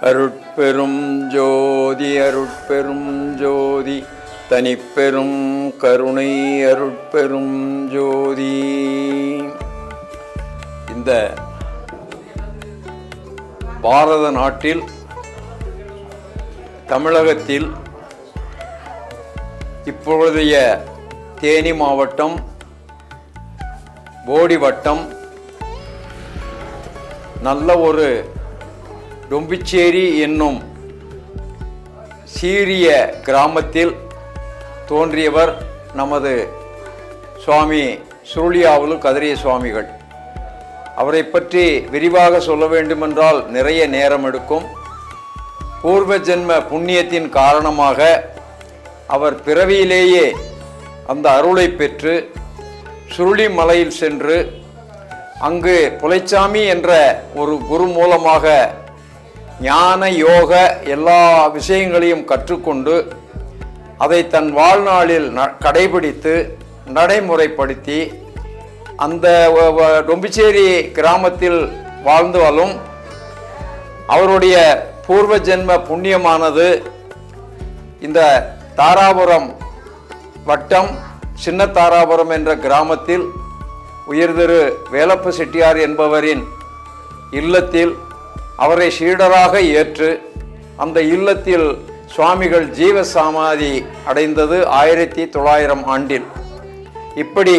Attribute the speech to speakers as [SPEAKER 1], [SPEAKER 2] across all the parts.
[SPEAKER 1] அருட்பெரும் ஜோதி அருட்பெரும் ஜோதி தனிப்பெரும் கருணை அருட்பெரும் ஜோதி. இந்த பாரத நாட்டில் தமிழகத்தில் இப்பொழுதைய தேனி மாவட்டம் போடி வட்டம் நல்ல ஒரு டொம்பிச்சேரி என்னும் சீரிய கிராமத்தில் தோன்றியவர் நமது சுவாமி சுருளியாவலு கதிரிய சுவாமிகள். அவரை பற்றி விரிவாக சொல்ல வேண்டுமென்றால் நிறைய நேரம் எடுக்கும். பூர்வ ஜென்ம புண்ணியத்தின் காரணமாக அவர் பிறவியிலேயே அந்த அருளை பெற்று சுருளி மலையில் சென்று அங்கு புலைச்சாமி என்ற ஒரு குரு மூலமாக ஞான யோக எல்லா விஷயங்களையும் கற்றுக்கொண்டு அதை தன் வாழ்நாளில் ந- கடைபிடித்து நடைமுறைப்படுத்தி அந்த வ- டொம்பிச்சேரி கிராமத்தில் வாழ்ந்தாலும் அவருடைய பூர்வ ஜென்ம புண்ணியமானது இந்த தாராபுரம் வட்டம் சின்ன தாராபுரம் என்ற கிராமத்தில் உயர்திரு வேலப்ப செட்டியார் என்பவரின் இல்லத்தில் அவரை சீடராக ஏற்று அந்த இல்லத்தில் சுவாமிகள் ஜீவ சமாதி அடைந்தது ஆயிரத்தி தொள்ளாயிரம் ஆண்டில். இப்படி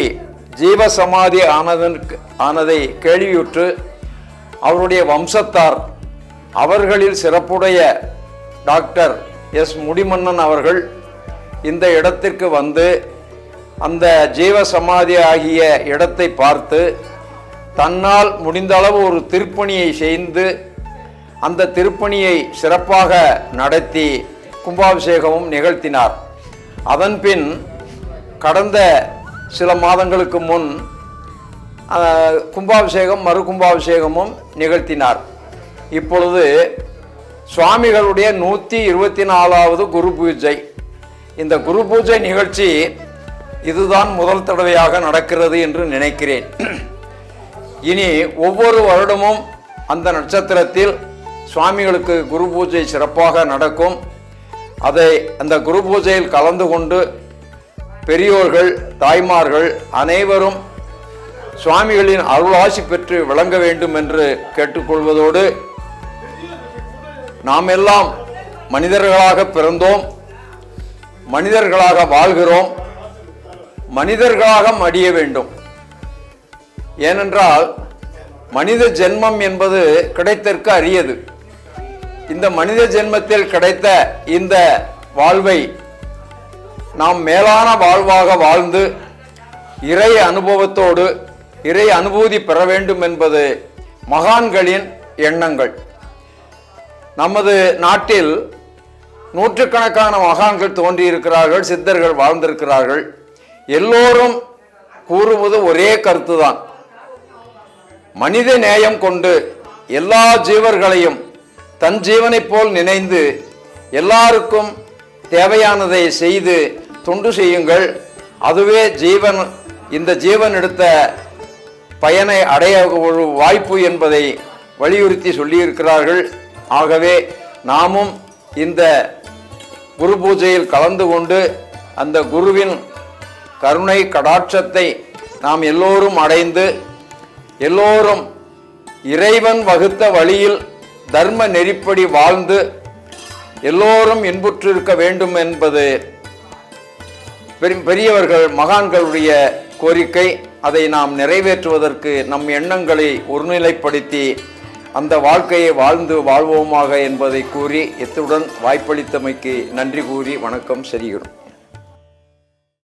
[SPEAKER 1] ஜீவ சமாதி ஆனதன் ஆனதை கேள்வியுற்று அவருடைய வம்சத்தார் அவர்களில் சிறப்புடைய டாக்டர் எஸ் முடிமன்னன் அவர்கள் இந்த இடத்திற்கு வந்து அந்த ஜீவ சமாதி ஆகிய இடத்தை பார்த்து தன்னால் முடிந்த அளவு ஒரு திருப்பணியை செய்து அந்த திருப்பணியை சிறப்பாக நடத்தி கும்பாபிஷேகமும் நிகழ்த்தினார். அதன்பின் கடந்த சில மாதங்களுக்கு முன் கும்பாபிஷேகம் மறு கும்பாபிஷேகமும் நிகழ்த்தினார். இப்பொழுது சுவாமிகளுடைய நூற்றி இருபத்தி நாலாவது குரு பூஜை. இந்த குரு பூஜை நிகழ்ச்சி இதுதான் முதல் தடவையாக நடக்கிறது என்று நினைக்கிறேன். இனி ஒவ்வொரு வருடமும் அந்த நட்சத்திரத்தில் சுவாமிகளுக்கு குரு பூஜை சிறப்பாக நடக்கும். அதை அந்த குரு பூஜையில் கலந்து கொண்டு பெரியோர்கள் தாய்மார்கள் அனைவரும் சுவாமிகளின் அருளாசி பெற்று விளங்க வேண்டும் என்று கேட்டுக்கொள்வதோடு நாம் எல்லாம் மனிதர்களாக பிறந்தோம். மனிதர்களாக வாழ்கிறோம். மனிதர்களாக மடிய வேண்டும். ஏனென்றால் மனித ஜென்மம் என்பது கிடைத்தற்கு அரியது. இந்த மனித ஜென்மத்தில் கிடைத்த இந்த வாழ்வை நாம் மேலான வாழ்வாக வாழ்ந்து இறை அனுபவத்தோடு இறை அனுபூதி பெற வேண்டும் என்பது மகான்களின் எண்ணங்கள். நமது நாட்டில் நூற்றுக்கணக்கான மகான்கள் தோன்றியிருக்கிறார்கள் சித்தர்கள் வாழ்ந்திருக்கிறார்கள். எல்லோரும் கூறுவது ஒரே கருத்துதான். மனித நேயம் கொண்டு எல்லா ஜீவர்களையும் தன் ஜீவனைப் போல் நினைந்து எல்லாருக்கும் தேவையானதை செய்து தொண்டு செய்யுங்கள். அதுவே ஜீவன் இந்த ஜீவன் எடுத்த பயனை அடைய ஒரு வாய்ப்பு என்பதை வலியுறுத்தி சொல்லியிருக்கிறார்கள். ஆகவே நாமும் இந்த குரு பூஜையில் கலந்து கொண்டு அந்த குருவின் கருணை கடாட்சத்தை நாம் எல்லோரும் அடைந்து எல்லோரும் இறைவன் வகுத்த வழியில் தர்ம நெறிப்படி வாழ்ந்து எல்லோரும் இன்புற்றிருக்க வேண்டும் என்பது பெரியவர்கள் மகான்களுடைய கோரிக்கை. அதை நாம் நிறைவேற்றுவதற்கு நம் எண்ணங்களை ஒருநிலைப்படுத்தி அந்த வாழ்க்கையை வாழ்ந்து வாழ்வோமாக என்பதை கூறி இத்துடன் வாய்ப்பளித்தமைக்கு நன்றி கூறி வணக்கம். செய்கிறோம்